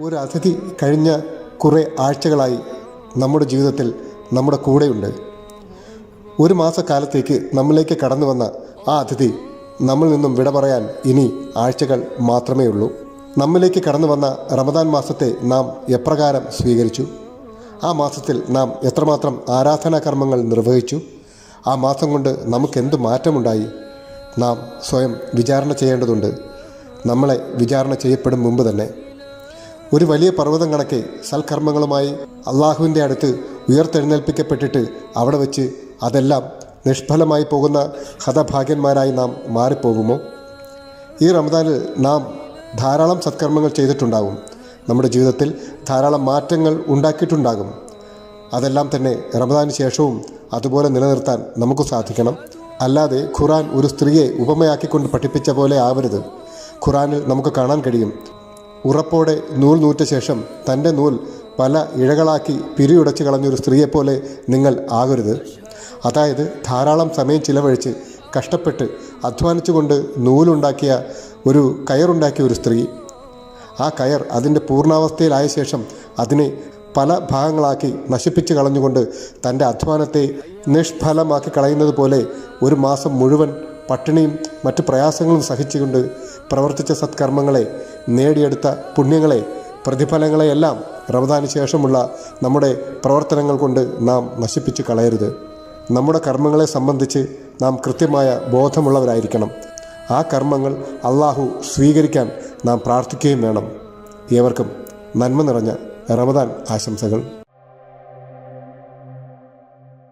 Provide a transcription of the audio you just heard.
ഒരു അതിഥി കഴിഞ്ഞ കുറേ ആഴ്ചകളായി നമ്മുടെ ജീവിതത്തിൽ നമ്മുടെ കൂടെയുണ്ട്. ഒരു മാസക്കാലത്തേക്ക് നമ്മിലേക്ക് കടന്നു വന്ന ആ അതിഥി നമ്മിൽ നിന്നും വിട പറയാൻ ഇനി ആഴ്ചകൾ മാത്രമേ ഉള്ളൂ. നമ്മിലേക്ക് കടന്നു വന്ന റമദാൻ മാസത്തെ നാം എപ്രകാരം സ്വീകരിച്ചു? ആ മാസത്തിൽ നാം എത്രമാത്രം ആരാധനാ കർമ്മങ്ങൾ നിർവഹിച്ചു? ആ മാസം കൊണ്ട് നമുക്കെന്ത് മാറ്റമുണ്ടായി? നാം സ്വയം വിചാരണ ചെയ്യേണ്ടതുണ്ട്. നമ്മളെ വിചാരണ ചെയ്യപ്പെടും മുമ്പ് തന്നെ. ഒരു വലിയ പർവതം കണക്കെ സൽക്കർമ്മങ്ങളുമായി അള്ളാഹുവിന്റെ അടുത്ത് ഉയർത്തെഴുന്നേൽപ്പിക്കപ്പെട്ടിട്ട് അവിടെ വെച്ച് അതെല്ലാം നിഷ്ഫലമായി പോകുന്ന ഹതഭാഗ്യന്മാരായി നാം മാറിപ്പോകുമോ? ഈ റമദാനിൽ നാം ധാരാളം സത്കർമ്മങ്ങൾ ചെയ്തിട്ടുണ്ടാകും. നമ്മുടെ ജീവിതത്തിൽ ധാരാളം മാറ്റങ്ങൾ ഉണ്ടാക്കിയിട്ടുണ്ടാകും. അതെല്ലാം തന്നെ റമദാന് ശേഷവും അതുപോലെ നിലനിർത്താൻ നമുക്ക് സാധിക്കണം. അല്ലാതെ ഖുറാൻ ഒരു സ്ത്രീയെ ഉപമയാക്കിക്കൊണ്ട് പഠിപ്പിച്ച പോലെ ആവരുത്. ഖുറാനിൽ നമുക്ക് കാണാൻ കഴിയും. ഉറപ്പോടെ നൂൽ നൂറ്റ ശേഷം തന്റെ നൂൽ പല ഇഴകളാക്കി പിരിയുടച്ച് കളഞ്ഞൊരു സ്ത്രീയെപ്പോലെ നിങ്ങൾ ആകരുത്. അതായത് ധാരാളം സമയം ചിലവഴിച്ച് കഷ്ടപ്പെട്ട് അധ്വാനിച്ചുകൊണ്ട് നൂലുണ്ടാക്കിയ ഒരു കയറുണ്ടാക്കിയ ഒരു സ്ത്രീ. ആ കയർ അതിന്റെ പൂർണാവസ്ഥയിലായ ശേഷം അതിനെ പല ഭാഗങ്ങളാക്കി നശിപ്പിച്ച് കളഞ്ഞുകൊണ്ട് തന്റെ അധ്വാനത്തെ നിഷ്ഫലമാക്കി കളയുന്നത് പോലെ ഒരു മാസം മുഴുവൻ പട്ടിണിയും മറ്റു പ്രയാസങ്ങളും സഹിച്ചുകൊണ്ട് പ്രവർത്തിച്ച സത്കർമ്മങ്ങളെ നേടിയെടുത്ത പുണ്യങ്ങളെ പ്രതിഫലങ്ങളെയെല്ലാം റമദാന് ശേഷമുള്ള നമ്മുടെ പ്രവർത്തനങ്ങൾ കൊണ്ട് നാം നശിപ്പിച്ച് കളയരുത്. നമ്മുടെ കർമ്മങ്ങളെ സംബന്ധിച്ച് നാം കൃത്യമായ ബോധമുള്ളവരായിരിക്കണം. ആ കർമ്മങ്ങൾ അള്ളാഹു സ്വീകരിക്കാൻ നാം പ്രാർത്ഥിക്കുകയും വേണം. ഏവർക്കും നന്മ നിറഞ്ഞ റമദാൻ ആശംസകൾ.